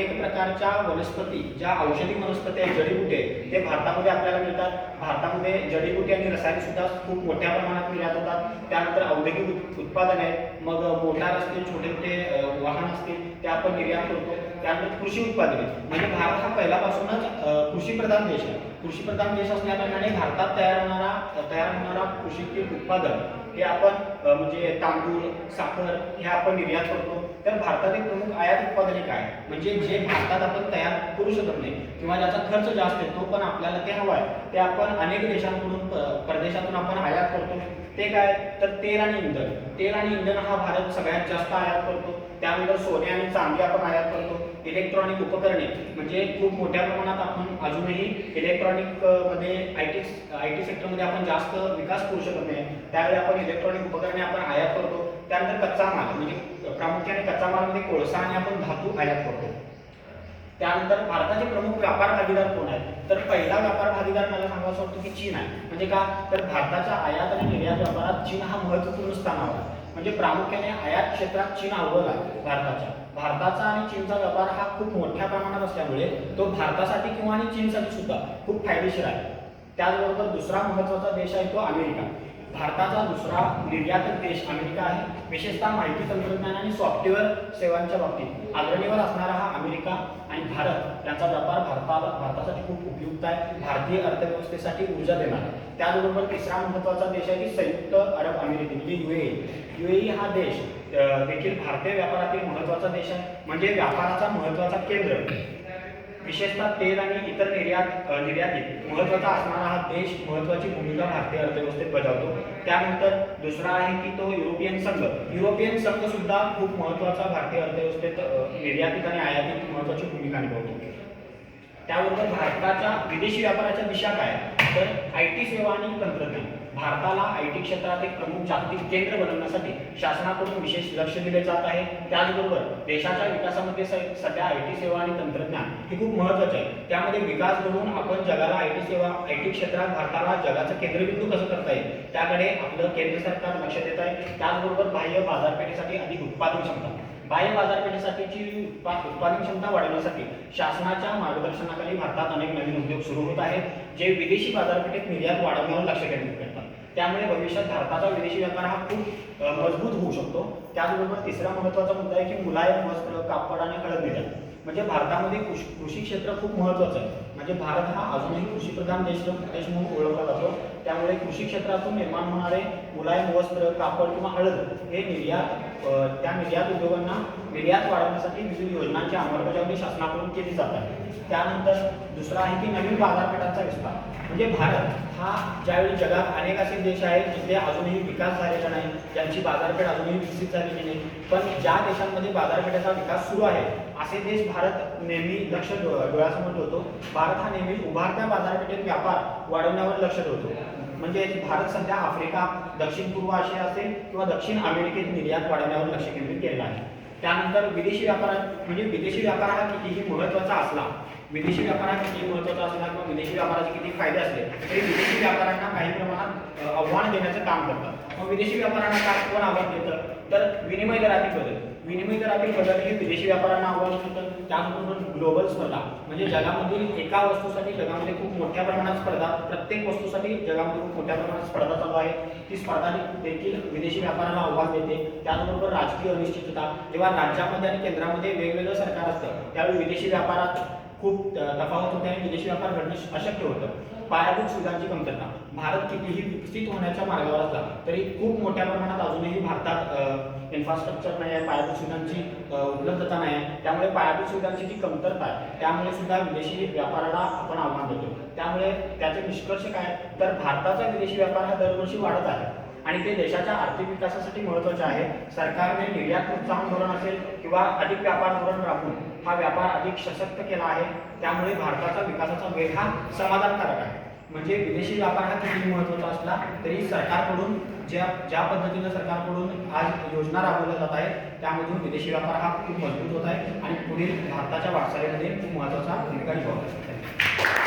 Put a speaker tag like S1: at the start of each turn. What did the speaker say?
S1: अनेक प्रकारच्या वनस्पती ज्या औषधी वनस्पती आहेत जडीबुटी आहेत ते भारतामध्ये आपल्याला मिळतात. भारतामध्ये जडीबुटी आणि रसायन सुद्धा खूप मोठ्या प्रमाणात निर्यात होतात. त्यानंतर औद्योगिक उत्पादन आहेत. मग मोटार असतील छोटे मोठे वाहन असतील ते आपण निर्यात करतो त्यानंतर कृषी उत्पादने म्हणजे भारत हा पहिल्यापासूनच कृषीप्रधान देश आहे. कृषीप्रधान देश असल्याकारणाने भारतात तयार होणारा तयार होणारा कृषी उत्पादन हे आपण म्हणजे तांदूळ साखर हे आपण निर्यात करतो. तर भारतातील प्रमुख आयात उत्पादने काय म्हणजे जे भारतात आपण तयार करू शकत नाही किंवा ज्याचा खर्च जास्त येतो पण आपल्याला ते हवं आहे. ते आपण अनेक देशांकडून प- परदेशातून आपण आयात करतो. ते काय? तर तेल आणि इंधन. तेल आणि इंधन हा भारत सगळ्यात जास्त आयात करतो. त्यानंतर सोने आणि चांदी आपण आयात करतो. इलेक्ट्रॉनिक उपकरणे. म्हणजे खूप मोठ्या प्रमाणात आपण अजूनही इलेक्ट्रॉनिकमध्ये आय टी आय टी सेक्टरमध्ये आपण जास्त विकास करू शकत नाही. त्यावेळी आपण इलेक्ट्रॉनिक उपकरणे आपण आयात करतो. त्यानंतर कच्चा माल म्हणजे प्रामुख्याने कच्चा मालमध्ये म्हणजे कोळसा आणि आपण धातू आयात करतो. त्यानंतर भारताचे प्रमुख व्यापार भागीदार कोण आहेत? तर पहिला व्यापार भागीदार मला सांगायचं वाटतं की चीन आहे. म्हणजे का? तर भारताच्या आयात आणि निर्यात व्यापारात चीन हा महत्त्वपूर्ण स्थानावर आहे. म्हणजे प्रामुख्याने आयात क्षेत्रात चीन अव्वल आहे भारताच्या. भारताचा आणि चीनचा व्यापार हा खूप मोठ्या प्रमाणात असल्यामुळे तो भारतासाठी किंवा आणि चीनसाठी सुद्धा खूप फायदेशीर आहे. त्याचबरोबर दुसरा महत्त्वाचा देश आहे तो अमेरिका. भारताचा दुसरा निर्यातक देश अमेरिका आहे. विशेषतः माहिती तंत्रज्ञान आणि सॉफ्टवेअर सेवांच्या बाबतीत. अग्रणीवर असणारा हा अमेरिका आणि भारत यांचा व्यापार भारताला भारतासाठी खूप उपयुक्त आहे. भारतीय अर्थव्यवस्थेसाठी ऊर्जा देणार आहे. त्याचबरोबर तिसरा महत्त्वाचा देश आहे की संयुक्त अरब अमेरिके म्हणजे युएई युएई हा देश देखील भारतीय व्यापारातील महत्त्वाचा देश आहे. म्हणजे व्यापाराचा महत्त्वाचा केंद्र. विशेषतः तेल आणि इतर निर्यात निर्यातीत महत्त्वाचा असणारा हा देश महत्त्वाची भूमिका भारतीय अर्थव्यवस्थेत बजावतो. त्यानंतर दुसरा आहे की तो युरोपियन संघ. युरोपियन संघ सुद्धा खूप महत्त्वाचा भारतीय अर्थव्यवस्थेत निर्यातीत आणि आयातीत महत्त्वाची भूमिका निभावतो. त्याबरोबर भारताच्या विदेशी व्यापाराच्या दिशा काय? तर आय टी सेवा आणि तंत्रज्ञान. भारताला आय टी क्षेत्रात एक प्रमुख जागतिक केंद्र बनवण्यासाठी शासनाकडून विशेष लक्ष दिले जात आहे. त्याचबरोबर देशाच्या विकासामध्ये स- सध्या आय टी सेवा आणि तंत्रज्ञान हे खूप महत्त्वाचे आहे. त्यामध्ये विकास घडवून आपण जगाला आय टी सेवा आय टी क्षेत्रात भारताला जगाचं केंद्रबिंदू कसं करता येईल? त्याकडे आपलं केंद्र सरकार लक्ष देत आहे. त्याचबरोबर बाह्य बाजारपेठेसाठी अधिक उत्पादन क्षमता. बाह्य बाजारपेठेसाठीची उत्पादन क्षमता वाढवण्यासाठी शासनाच्या मार्गदर्शनाखाली भारतात अनेक नवीन उद्योग सुरू होत आहेत जे विदेशी बाजारपेठेत निर्यात वाढवण्यावर लक्ष केंद्रित करतात. त्यामुळे भविष्यात भारताचा विदेशी व्यापार हा खूप मजबूत होऊ शकतो. त्याचबरोबर तिसरा महत्त्वाचा मुद्दा आहे की मुलायम वस्त्र कापड आणि हळद निर्यात म्हणजे भारतामध्ये कृषी कृषी क्षेत्र खूप महत्त्वाचं आहे. म्हणजे भारत हा अजूनही कृषीप्रधान देश देश म्हणून ओळखला जातो. त्यामुळे कृषी क्षेत्रातून निर्माण होणारे मुलायम वस्त्र कापड किंवा हळद हे निर्यात त्या निर्यात उद्योगांना निर्यात वाढवण्यासाठी विविध योजनांची अंमलबजावणी शासनाकडून केली जात आहे. त्यानंतर दुसरा आहे की नवीन बाजारपेठांचा विस्तार. म्हणजे भारत हा ज्यावेळी जगात अनेक असे देश आहेत जिथे अजूनही विकास झालेला नाही ज्यांची बाजारपेठ अजूनही विकसित झालेली नाही पण ज्या देशांमध्ये बाजारपेठेचा विकास सुरू आहे असे देश भारत नेहमी लक्ष डोळ्यासमोर ठेवतो. भारत हा नेहमी उभारत्या बाजारपेठेत व्यापार वाढवण्यावर लक्ष ठेवतो. म्हणजे भारत सध्या आफ्रिका दक्षिण पूर्व आशिया असेल किंवा दक्षिण अमेरिकेत निर्यात वाढवण्यावर लक्ष केंद्रित केलेलं आहे. त्यानंतर विदेशी व्यापारात म्हणजे विदेशी व्यापार हा कितीही महत्त्वाचा असला विदेशी व्यापार हा किती महत्त्वाचा असला किंवा विदेशी व्यापाराचे किती फायदे असले तरी विदेशी व्यापाऱ्यांना काही प्रमाणात आव्हान देण्याचं काम करतात. मग विदेशी व्यापाऱ्यांना काय कोण आव्हान देतं? तर विनिमय दरातील बदल. विनिमय दरातील बदल हे विदेशी व्यापाऱ्यांना आव्हान होतं त्याचबरोबर ग्लोबल स्पर्धा. म्हणजे जगामधील एका वस्तूसाठी जगामध्ये खूप मोठ्या प्रमाणात स्पर्धा प्रत्येक वस्तूसाठी जगामध्ये खूप मोठ्या प्रमाणात स्पर्धा चालू आहे. ती स्पर्धा देखील विदेशी व्यापाराला आव्हान देते. त्याचबरोबर राजकीय अनिश्चितता जेव्हा राज्यामध्ये आणि केंद्रामध्ये वेगवेगळं सरकार असतं त्यावेळी विदेशी व्यापारात खूप तफावत होते आणि विदेशी व्यापार घडणे अशक्य होतं. पायाभूत सुविधांची कमतरता. भारत कितीही विकसित होण्याच्या मार्गावर असला तरी खूप मोठ्या प्रमाणात अजूनही भारतात इन्फ्रास्ट्रक्चर नाही आहे पायाभूत सुविधांची उपलब्धता नाही आहे त्यामुळे पायाभूत सुविधांची जी कमतरता आहे त्यामुळे सुद्धा विदेशी व्यापाराला आपण आव्हान देतो. त्यामुळे त्याचे निष्कर्ष काय? तर भारताचा विदेशी व्यापार हा दरवर्षी वाढत आहे. आणि ते देशाच्या आर्थिक विकासासाठी महत्त्वाचे आहे. सरकारने निर्यात प्रोत्साहन धोरण असेल किंवा अधिक व्यापार धोरण राखून हा व्यापार अधिक सशक्त केला आहे त्यामुळे भारताचा विकासाचा वेग हा समाधानकारक आहे. म्हणजे विदेशी व्यापार हा किती महत्त्वाचा असला तरी सरकारकडून ज्या ज्या पद्धतीनं सरकारकडून आज योजना राबवल्या जात आहेत त्यामधून विदेशी व्यापार हा खूप मजबूत होत आहे आणि पुढील भारताच्या वाटचालीमध्ये खूप महत्त्वाचा भूमिका निभावत आहे.